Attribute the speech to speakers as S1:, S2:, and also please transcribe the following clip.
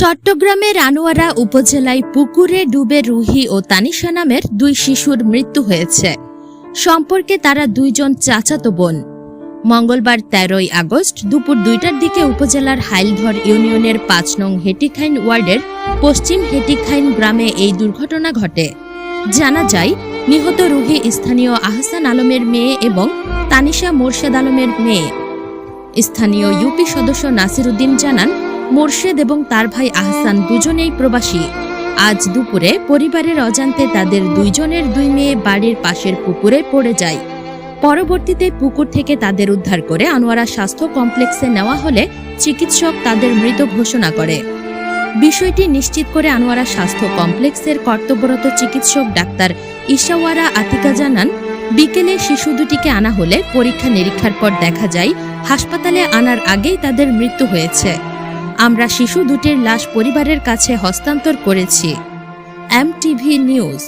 S1: চট্টগ্রামের আনোয়ারা উপজেলায় পুকুরে ডুবে রুহি ও তানিশা নামের দুই শিশুর মৃত্যু হয়েছে। সম্পর্কে তারা দুইজন চাচাতো বোন। মঙ্গলবার তেরোই আগস্ট দুপুর দুইটার দিকে উপজেলার হাইলধর ইউনিয়নের পাঁচ নং হেটিখাইন ওয়ার্ডের পশ্চিম হেটিখাইন গ্রামে এই দুর্ঘটনা ঘটে। জানা যায়, নিহত রুহি স্থানীয় আহসান আলমের মেয়ে এবং তানিশা মোর্শেদ আলমের মেয়ে। স্থানীয় ইউপি সদস্য নাসিরুদ্দিন জানান মোর্শেদ এবং তার ভাই আহসান দুজনেই প্রবাসী। আজ দুপুরে পরিবারের অজান্তে তাদের দুইজনের দুই মেয়ে বাড়ির পাশের পুকুরে পড়ে যায়। পরবর্তীতে পুকুর থেকে তাদের উদ্ধার করে আনোয়ারা স্বাস্থ্য কমপ্লেক্সে নেওয়া হলে চিকিৎসক তাদের মৃত ঘোষণা করে। বিষয়টি নিশ্চিত করে আনোয়ারা স্বাস্থ্য কমপ্লেক্সের কর্তব্যরত চিকিৎসক ডাক্তার ইশাওয়ারা আতিকা জানান, বিকেলে শিশু দুটিকে আনা হলে পরীক্ষা নিরীক্ষার পর দেখা যায়, হাসপাতালে আনার আগেই তাদের মৃত্যু হয়েছে। আমরা শিশু দুটির লাশ পরিবারের কাছে হস্তান্তর করেছি। MTV news.